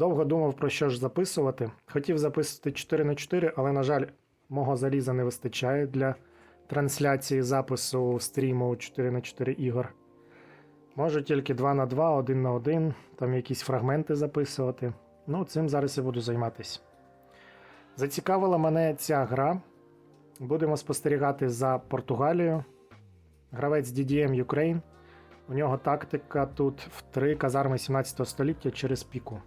Довго думав про що ж записувати. Хотів записувати 4 на 4 але, на жаль, мого заліза не вистачає для трансляції запису стріму 4 на 4 ігор. Можу тільки 2 на 2, 1 на 1, там якісь фрагменти записувати. Ну, цим зараз і буду займатися. Зацікавила мене ця гра. Будемо спостерігати за Португалією. Гравець DDM Ukraine. У нього тактика тут в три казарми 17 століття через піку.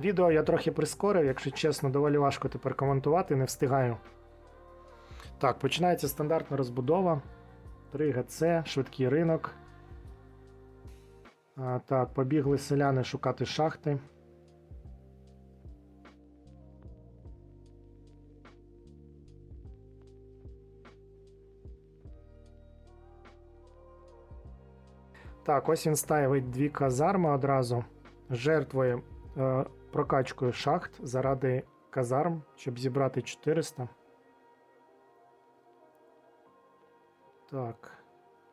Відео я трохи прискорив, якщо чесно, доволі важко тепер коментувати, не встигаю. Так, починається стандартна розбудова. 3 ГЦ, швидкий ринок. А, так, побігли селяни шукати шахти. Так, ось він ставить дві казарми одразу. Жертвує е, прокачкою шахт заради казарм, щоб зібрати 400. Так.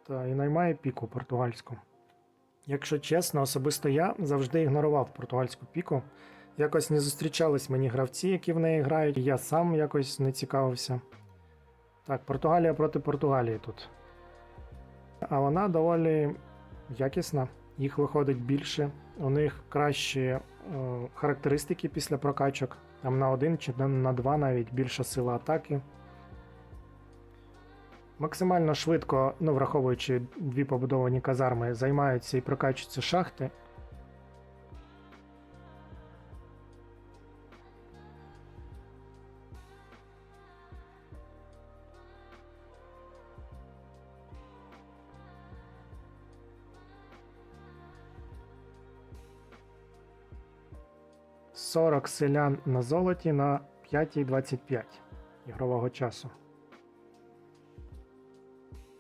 Та, і наймає піку португальську. Якщо чесно, особисто я завжди ігнорував португальську піку. Якось не зустрічались мені гравці, які в неї грають, я сам якось не цікавився. Так, Португалія проти Португалії тут. А вона доволі якісна, їх виходить більше. У них кращі е, характеристики після прокачок. Там на один чи на два навіть більша сила атаки. Максимально швидко, ну враховуючи дві побудовані казарми, займаються і прокачуються шахти. – 40 селян на золоті на 5.25 ігрового часу.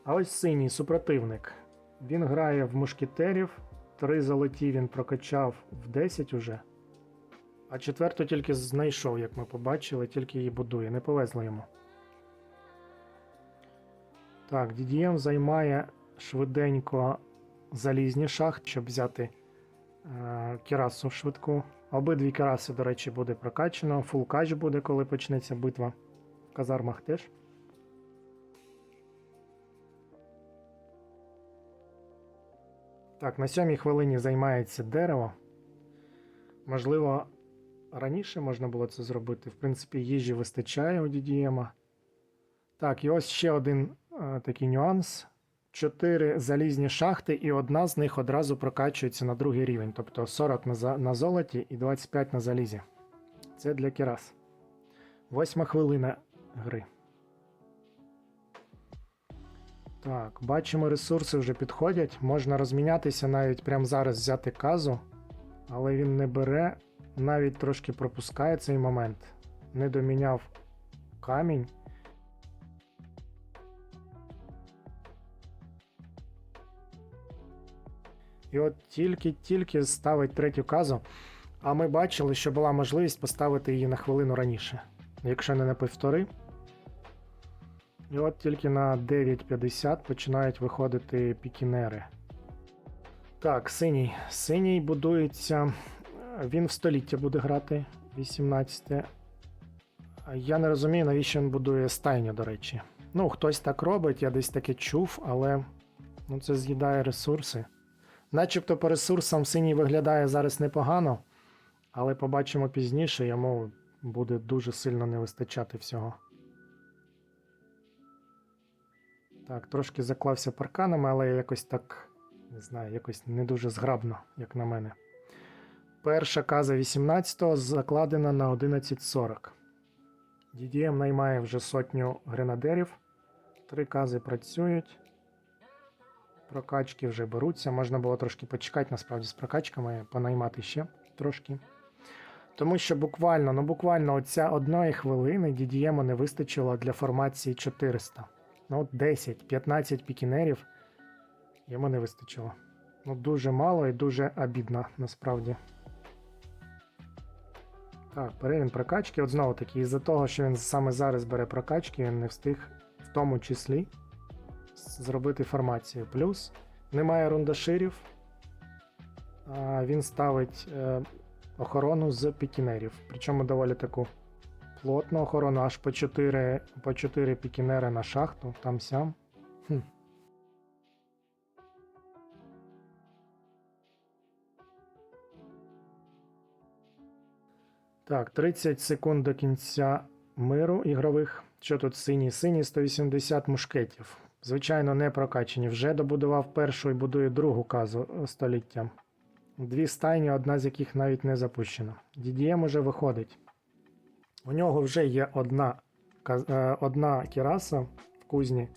А ось синій супротивник. Він грає в мушкетерів. Три золоті він прокачав в 10 уже. А четверту тільки знайшов, як ми побачили, тільки її будує. Не повезло йому. Так, DDM займає швиденько залізні шахти, щоб взяти е, керасу швидку. Обидві кераси, до речі, буде прокачано. Фул кач буде, коли почнеться битва. В казармах теж. Так, на сьомій хвилині займається дерево. Можливо, раніше можна було це зробити. В принципі, їжі вистачає у DDM. Так, і ось ще один е, такий нюанс. Чотири залізні шахти, і одна з них одразу прокачується на другий рівень. Тобто 40 на, на золоті і 25 на залізі. Це для Кірас. Восьма хвилина гри. Так, бачимо, ресурси вже підходять. Можна розмінятися навіть прямо зараз взяти казу, але він не бере, навіть трошки пропускає цей момент. Не доміняв камінь. І от тільки-тільки ставить третю казу. А ми бачили, що була можливість поставити її на хвилину раніше. Якщо не на півтори, і от тільки на 9.50 починають виходити пікінери. Так, синій. Синій будується. Він в століття буде грати 18. Я не розумію, навіщо він будує стайню, до речі. Ну, хтось так робить, я десь таке чув, але ну, це з'їдає ресурси. Начебто по ресурсам синій виглядає зараз непогано, але побачимо пізніше, йому буде дуже сильно не вистачати всього. Так, трошки заклався парканами, але якось так, не знаю, якось не дуже зграбно, як на мене. Перша каза 18-го закладена на 11.40. DDM наймає вже сотню гренадерів. Три кази працюють. Прокачки вже беруться. Можна було трошки почекати, насправді, з прокачками, понаймати ще трошки. Тому що буквально, ну буквально оця одної хвилини DDM не вистачило для формації 400. Ну, 10-15 пікінерів йому не вистачило. Ну, дуже мало і дуже обідно, насправді. Так, бере він прокачки. От знову таки, із-за того, що він саме зараз бере прокачки, він не встиг в тому числі зробити формацію. Плюс немає рундаширів. Він ставить е, охорону з пікінерів. Причому доволі таку плотну охорону, аж по 4, по 4 пікінери на шахту, там сям. Так, 30 секунд до кінця миру ігрових. Що тут синій? Синій 180 мушкетів. Звичайно, не прокачені. Вже добудував першу і будує другу казу е, століття. Дві стайні, одна з яких навіть не запущена. DDM уже виходить. У нього вже є одна, е, одна кіраса в кузні,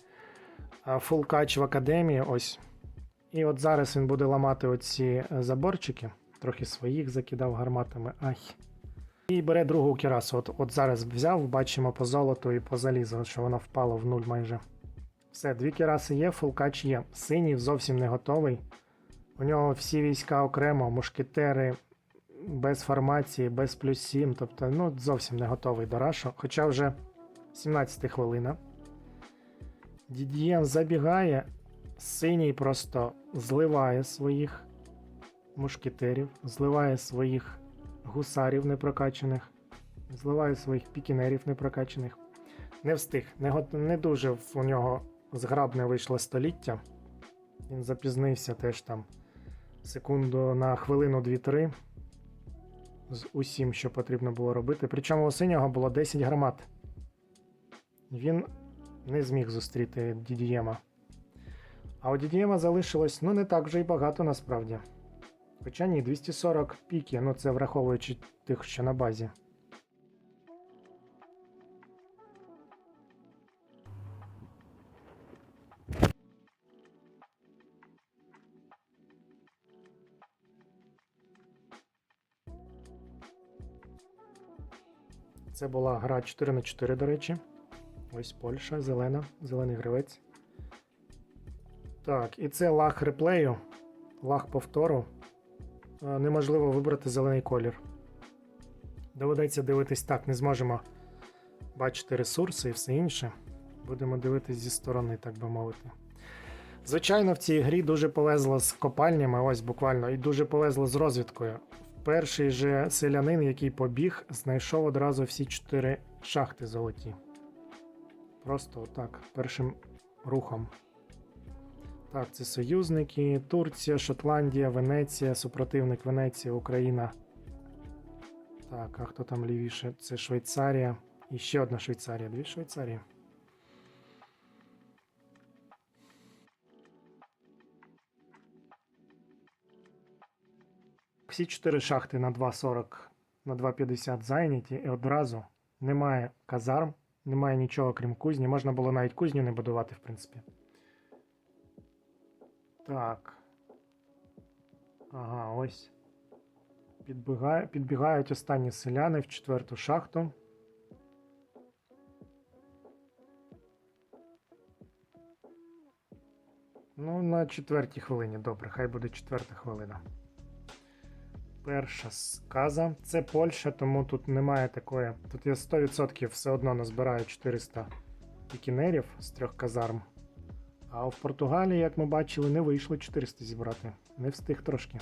фулкач в академії. Ось. І от зараз він буде ламати оці е, заборчики. Трохи своїх закидав гарматами. Ай. І бере другу кірасу. От, от зараз взяв, бачимо по золоту і по залізу, що воно впало в нуль майже. Все, дві кіраси є, фулкач є. Синій зовсім не готовий. У нього всі війська окремо, мушкетери без формації, без плюс 7. Тобто, ну, зовсім не готовий до рашу. Хоча вже 17 хвилина. Дідієн забігає, синій просто зливає своїх мушкетерів, зливає своїх гусарів непрокачаних, зливає своїх пікінерів непрокачаних. Не встиг, не, не дуже у нього зграбне вийшло століття. Він запізнився теж там секунду на хвилину 2-3 з усім, що потрібно було робити. Причому у синього було 10 гармат. Він не зміг зустріти Дідієма. А у Дідієма залишилось ну не так вже й багато насправді. Хоча ні, 240 піки, ну це враховуючи тих, що на базі. Це була гра 4 на 4 до речі. Ось Польща, зелена, зелений гривець. Так, і це лаг реплею, лаг повтору. Е, Неможливо вибрати зелений колір. Доведеться дивитись так, не зможемо бачити ресурси і все інше. Будемо дивитись зі сторони, так би мовити. Звичайно, в цій грі дуже повезло з копальнями, ось буквально, і дуже повезло з розвідкою. Перший же селянин, який побіг, знайшов одразу всі чотири шахти золоті. Просто отак, першим рухом. Так, це союзники, Турція, Шотландія, Венеція, супротивник Венеція, Україна. Так, а хто там лівіше? Це Швейцарія. І ще одна Швейцарія. Дві Швейцарії. Всі чотири шахти на 2,40 на 2,50 зайняті, і одразу немає казарм, немає нічого крім кузні. Можна було навіть кузню не будувати, в принципі. Так. Ага, ось. Підбігає, підбігають останні селяни в четверту шахту. Ну, на четвертій хвилині, добре, хай буде четверта хвилина. Перша сказа. Це Польща, тому тут немає такої. Тут я 100% все одно назбираю 400 пікінерів з трьох казарм. А в Португалії, як ми бачили, не вийшло 400 зібрати. Не встиг трошки.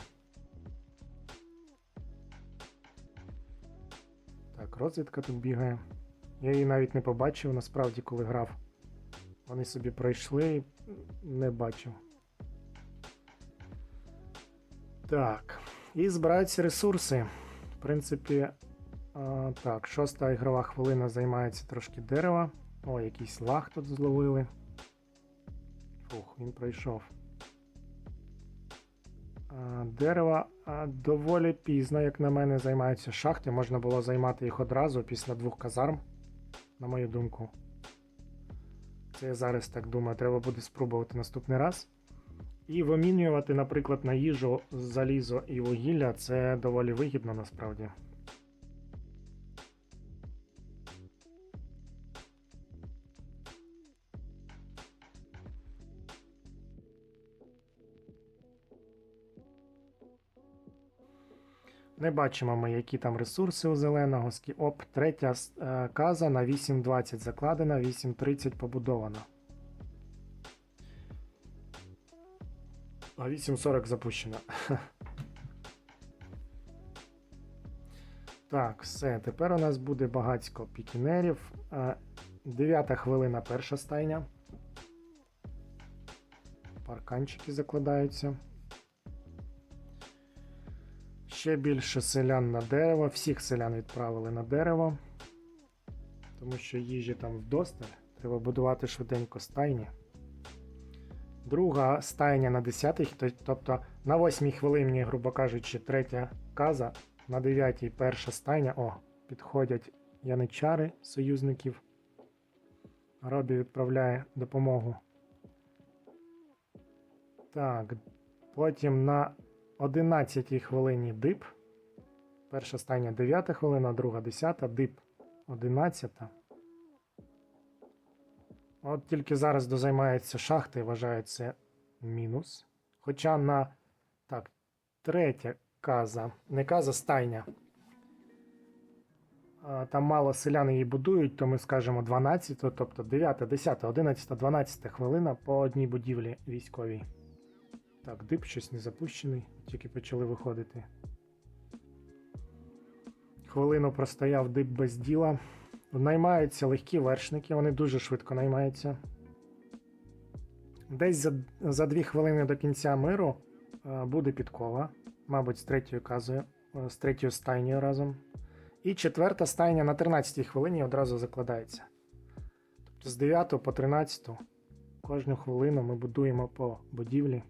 Так, розвідка тут бігає. Я її навіть не побачив, насправді, коли грав. Вони собі пройшли, і не бачив. Так. І збираються ресурси. В принципі, а, так, шоста ігрова хвилина займається трошки дерева. О, якийсь лаг тут зловили. Фух, він пройшов. А, Дерева а, доволі пізно, як на мене, займаються шахти. Можна було займати їх одразу після двох казарм, на мою думку. Це я зараз так думаю, треба буде спробувати наступний раз. І вимінювати, наприклад, на їжу залізо і вугілля це доволі вигідно насправді. Не бачимо ми, які там ресурси у зеленого. Оп, третя е, каза на 8.20 закладена, 8.30 побудована. А 8.40 запущена. Так, все. Тепер у нас буде багатько пікінерів. Е, Дев'ята хвилина перша стайня. Парканчики закладаються. Ще більше селян на дерево. Всіх селян відправили на дерево. Тому що їжі там вдосталь. Треба будувати швиденько стайні. Друга стайня на 10-й, тобто на 8-й хвилині, грубо кажучи, третя каза, на 9-й перша стайня. О, підходять яничари союзників. Робі відправляє допомогу. Так, потім на 11-й хвилині дип. Перша стайня 9 хвилина, друга 10, дип 11. От тільки зараз дозаймаються шахти, вважаю це мінус. Хоча на так, третя каза, не каза стайня. Там мало селян її будують, то ми скажемо 12, тобто 9, 10, 11, 12 хвилина по одній будівлі військовій. Так, дип щось не запущений, тільки почали виходити. Хвилину простояв дип без діла. Наймаються легкі вершники, вони дуже швидко наймаються. Десь за, за 2 хвилини до кінця миру е, буде підкова, мабуть, з третьою казою, е, з третьою стайнею разом. І четверта стайня на 13-й хвилині одразу закладається. Тобто з 9 по 13 кожну хвилину ми будуємо по будівлі.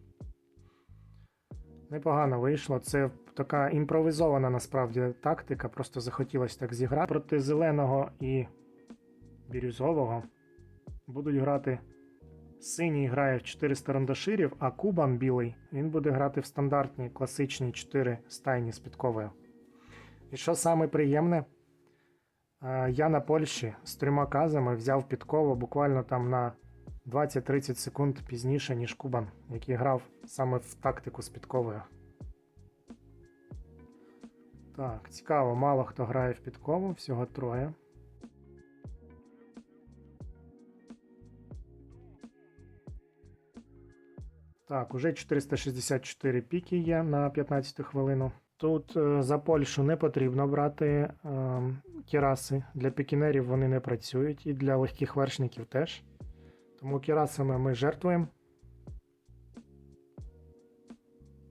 Непогано вийшло. Це така імпровізована насправді тактика. Просто захотілося так зіграти. Проти зеленого і бірюзового будуть грати. Синій грає в 4 сторондаширів, а Кубан білий він буде грати в стандартні класичні 4 стайні з підковою. І що саме приємне, е, я на Польщі з трьома казами взяв підкову буквально там на 20-30 секунд пізніше, ніж Кубан, який грав саме в тактику з підковою. Так, цікаво, мало хто грає в підкову, всього троє. Так, уже 464 піки є на 15 хвилину. Тут е, за Польщу не потрібно брати е, кіраси. Для пікінерів вони не працюють і для легких вершників теж. Тому кірасами ми жертвуємо.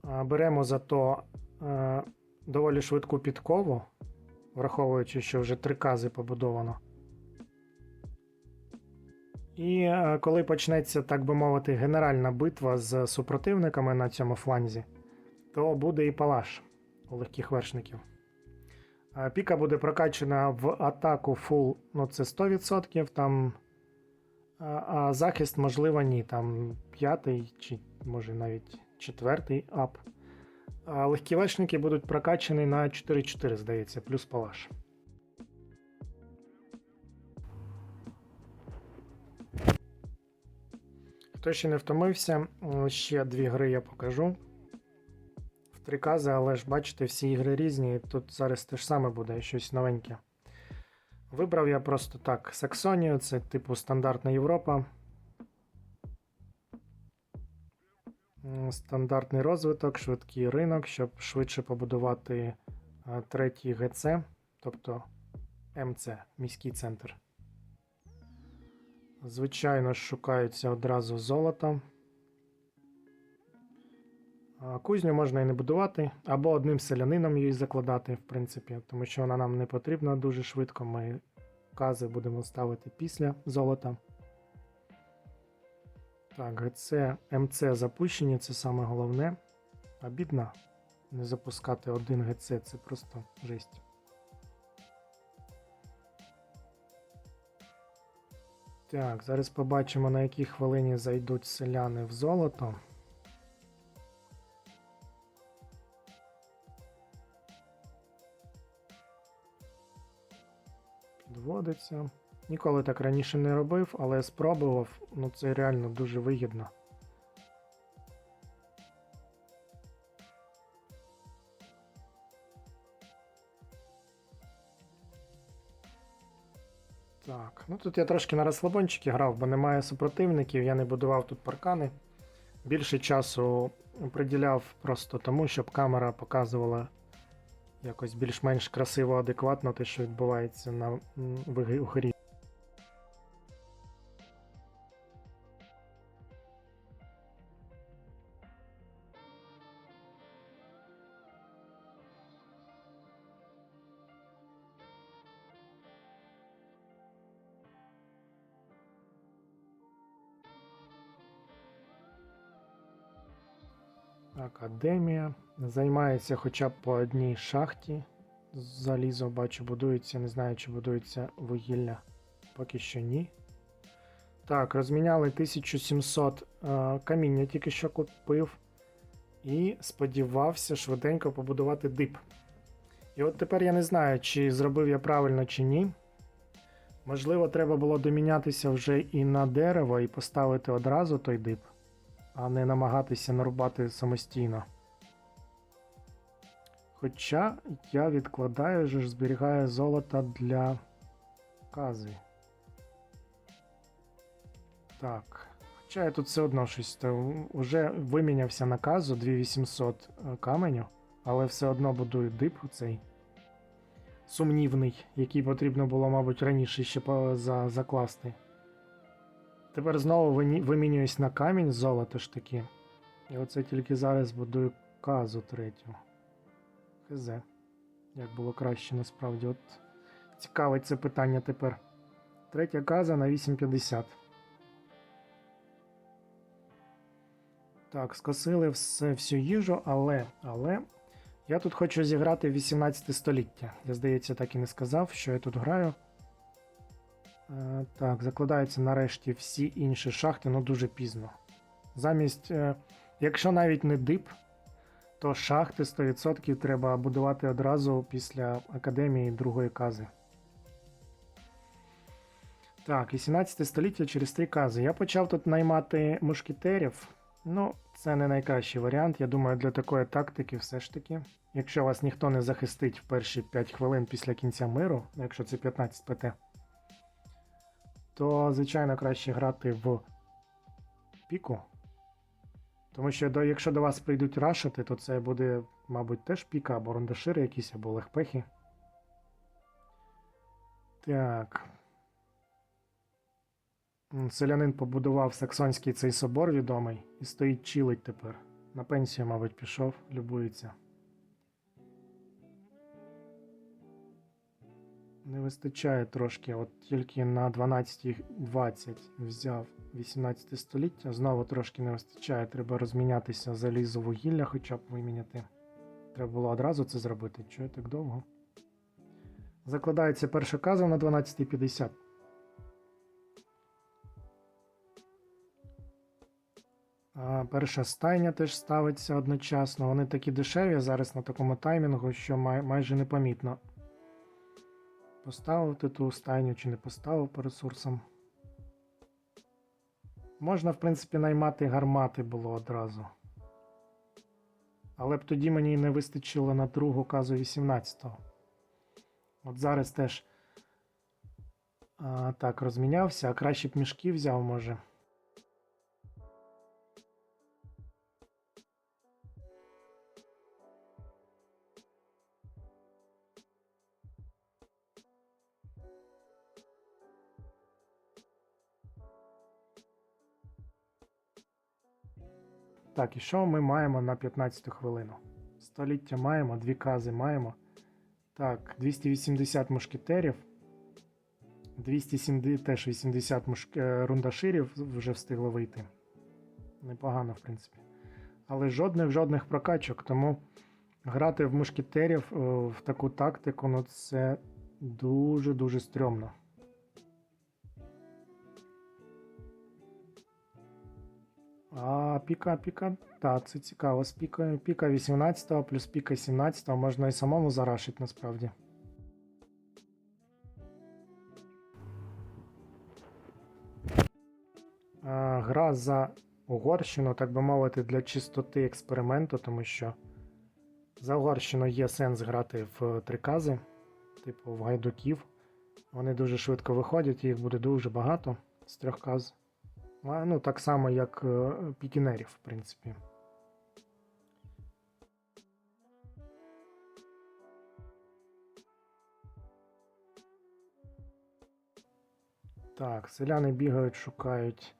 Беремо зато е, доволі швидку підкову, враховуючи, що вже три кази побудовано. І е, коли почнеться, так би мовити, генеральна битва з супротивниками на цьому фланзі, то буде і палаш у легких вершників. Е, Піка буде прокачана в атаку фул, ну це 100%, там, а, а захист, можливо, ні. Там п'ятий чи може навіть четвертий ап. А легкі вершники будуть прокачані на 4-4, здається, плюс палаш. Хто ще не втомився, ще дві гри я покажу. В три кази, але ж бачите, всі ігри різні. і Тут зараз те ж саме буде щось новеньке. Вибрав я просто так Саксонію, це типу стандартна Європа. Стандартний розвиток, швидкий ринок, щоб швидше побудувати третій ГЦ, тобто МЦ, міський центр. Звичайно, шукається одразу золото. Кузню можна і не будувати, або одним селянином її закладати, в принципі, тому що вона нам не потрібна дуже швидко. Ми кази будемо ставити після золота. Так, ГЦ, МЦ запущені, це саме головне. Обідно не запускати один ГЦ, це просто жесть. Так, зараз побачимо, на якій хвилині зайдуть селяни в золото. Підводиться. Ніколи так раніше не робив, але спробував. Ну це реально дуже вигідно. Так, ну тут я трошки на розслабончики грав, бо немає супротивників, я не будував тут паркани. Більше часу приділяв просто тому, щоб камера показувала якось більш-менш красиво, адекватно те, що відбувається на грі- Академія. Займається хоча б по одній шахті. Залізо бачу, будується. Не знаю, чи будується вугілля. Поки що ні. Так, розміняли 1700 е, каміння, тільки що купив. І сподівався швиденько побудувати дип. І от тепер я не знаю, чи зробив я правильно чи ні. Можливо, треба було домінятися вже і на дерево, і поставити одразу той дип а не намагатися нарубати самостійно. Хоча я відкладаю, ж зберігаю золото для кази. Так. Хоча я тут все одно щось вже вимінявся на казу 2800 каменю, але все одно будую дип цей сумнівний, який потрібно було, мабуть, раніше ще закласти. Тепер знову вимінююсь на камінь золото ж таки. І оце тільки зараз будую казу третю. Хз. Як було краще насправді. От цікавить це питання тепер. Третя каза на 850. Так, скосили все, всю їжу, але, але. Я тут хочу зіграти 18 століття. Я, здається, так і не сказав, що я тут граю. Е, Так, закладаються нарешті всі інші шахти, ну дуже пізно. Замість, е, якщо навіть не дип, то шахти 100% треба будувати одразу після академії другої кази. Так, 18 століття через три кази. Я почав тут наймати мушкетерів. Ну, це не найкращий варіант. Я думаю, для такої тактики все ж таки. Якщо вас ніхто не захистить в перші 5 хвилин після кінця миру, ну, якщо це 15 ПТ, то, звичайно, краще грати в піку. Тому що до, якщо до вас прийдуть рашити, то це буде, мабуть, теж піка або рундашири якісь, або легпехи. Так. Селянин побудував саксонський цей собор відомий і стоїть чилить тепер. На пенсію, мабуть, пішов, любується. Не вистачає трошки, от тільки на 12.20 взяв 18 століття. Знову трошки не вистачає. Треба розмінятися залізо вугілля, хоча б виміняти. Треба було одразу це зробити. Чого так довго? Закладається перша каза на 12.50. А перша стайня теж ставиться одночасно. Вони такі дешеві зараз на такому таймінгу, що май- майже непомітно. Поставити ту стайню чи не поставив по ресурсам. Можна, в принципі, наймати гармати було одразу. Але б тоді мені не вистачило на другу казу 18-го. От зараз теж а, так розмінявся, а краще б мішки взяв, може. Так, і що ми маємо на 15 хвилину? Століття маємо, дві кази маємо. Так, 280 мушкетерів. 270 теж 80 мушк... е, рундаширів вже встигло вийти. Непогано, в принципі. Але жодних жодних прокачок, тому грати в мушкетерів е, в таку тактику, ну це дуже-дуже стрьомно. А піка, піка. Так, це цікаво. З піка, піка 18 плюс піка 17 можна і самому зарашити насправді. А, гра за Угорщину, так би мовити, для чистоти експерименту, тому що за Угорщину є сенс грати в трикази, типу в гайдуків. Вони дуже швидко виходять, їх буде дуже багато з трьох каз. Ну, так само, як е, пікінерів, в принципі. Так, селяни бігають, шукають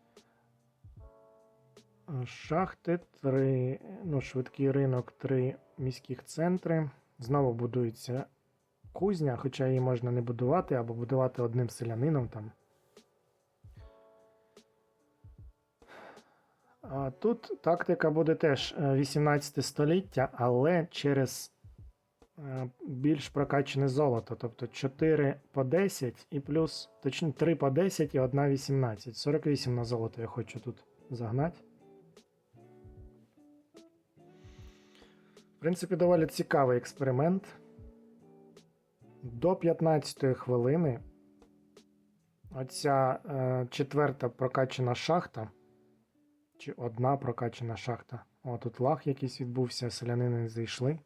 е, шахти, три, ну, швидкий ринок, три міських центри. Знову будується кузня, хоча її можна не будувати або будувати одним селянином там. Тут тактика буде теж е, 18 століття, але через е, більш прокачане золото. Тобто 4 по 10 і плюс, точніше 3 по 10 і 1 18. 48 на золото я хочу тут загнати. В принципі, доволі цікавий експеримент. До 15 хвилини оця е, четверта прокачана шахта. Чи одна прокачана шахта. О, тут лаг якийсь відбувся, селянини зайшли.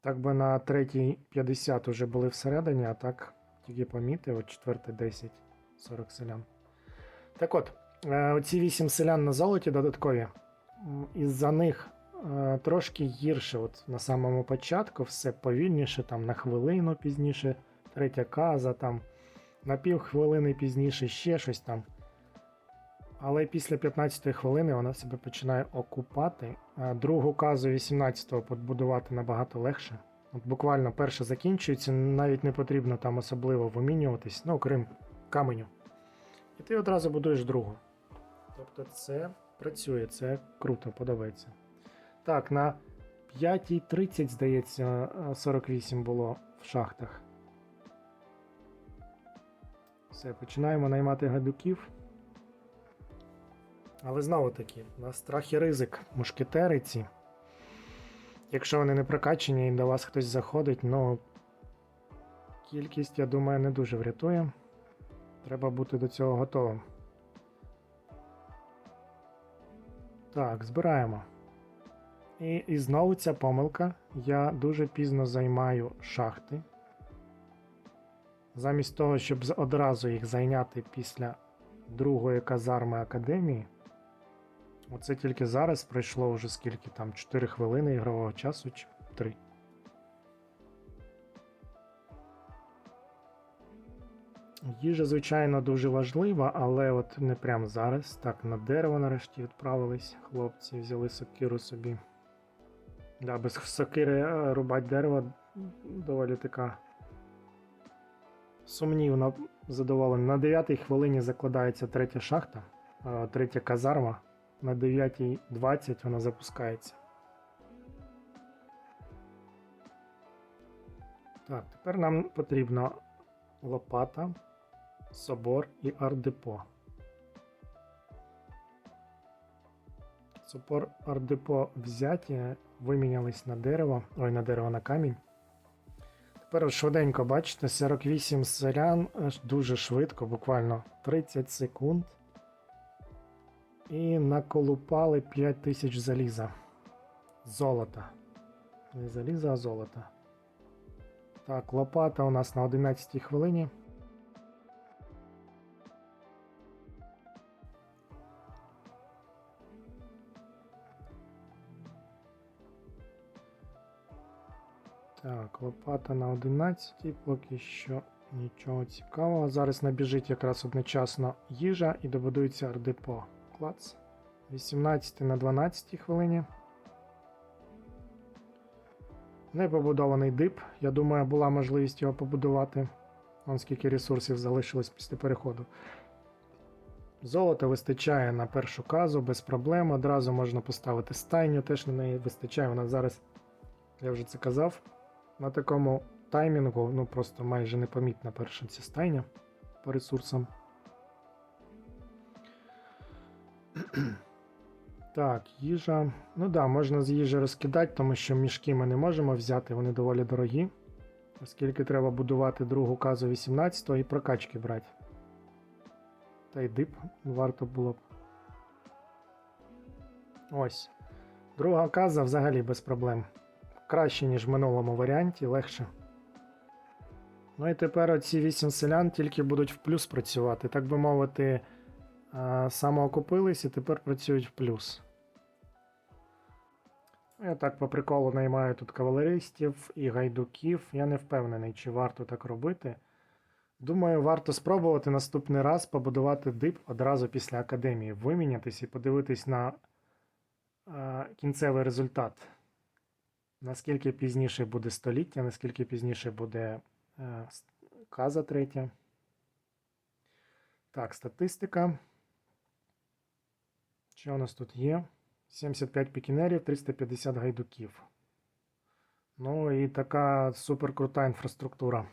Так би на третій 50 уже були всередині, а так тільки помітив, от четвертий 10, 40 селян. Так от, е, оці 8 селян на золоті додаткові. Із-за них е, трошки гірше. От на самому початку все повільніше, там на хвилину пізніше, третя каза, там на пів хвилини пізніше ще щось там. Але після 15 хвилини вона себе починає окупати. Другу казу 18-го побудувати набагато легше. От буквально перша закінчується, навіть не потрібно там особливо вимінюватись, ну окрім каменю. І ти одразу будуєш другу. Тобто це працює, це круто, подобається. Так, на 5.30, здається, 48 було в шахтах. Все, починаємо наймати гадюків. Але знову таки, на страх і ризик мушкетери ці. Якщо вони не прокачені і до вас хтось заходить, ну кількість, я думаю, не дуже врятує. Треба бути до цього готовим. Так, збираємо. І, і знову ця помилка. Я дуже пізно займаю шахти. Замість того, щоб одразу їх зайняти після другої казарми академії. Оце тільки зараз пройшло вже скільки там 4 хвилини ігрового часу чи 3. Їжа, звичайно, дуже важлива, але от не прямо зараз. Так, на дерево нарешті відправились хлопці, взяли сокиру собі. Да, без сокири е, рубать дерево доволі така сумнівна задоволена. На 9 хвилині закладається третя шахта, е, третя казарма. На 9.20 вона запускається. Так, тепер нам потрібна лопата, собор і ардепо. Собор ардепо взяті, вимінялись на дерево, ой, на дерево на камінь. Тепер швиденько бачите, 48 селян дуже швидко, буквально 30 секунд. І наколупали 5000 заліза. Золота. Не заліза, а золота. Так, лопата у нас на 11 хвилині. Так, лопата на 11, поки що нічого цікавого. Зараз набіжить якраз одночасно їжа і добудується ардепо. Клац. 18 на 12 хвилині. Непобудований дип. Я думаю, була можливість його побудувати. Вон скільки ресурсів залишилось після переходу. Золота вистачає на першу казу без проблем. Одразу можна поставити стайню, теж на неї вистачає. Вона зараз, я вже це казав, на такому таймінгу, ну просто майже непомітна перша ця стайня по ресурсам. Так, їжа. Ну да, можна з їжі розкидати, тому що мішки ми не можемо взяти, вони доволі дорогі. Оскільки треба будувати другу казу 18 і прокачки брати. Та й дип варто було б. Ось. Друга каза взагалі без проблем. Краще, ніж в минулому варіанті, легше. Ну і тепер оці 8 селян тільки будуть в плюс працювати, так би мовити, самоокупились і тепер працюють в плюс. Я так по приколу наймаю тут кавалеристів і гайдуків. Я не впевнений, чи варто так робити. Думаю, варто спробувати наступний раз побудувати дип одразу після академії, вимінятись і подивитись на е, кінцевий результат. Наскільки пізніше буде століття, наскільки пізніше буде е, каза третя. Так, статистика. Що у нас тут є? 75 пікінерів, 350 гайдуків. Ну і така суперкрута інфраструктура.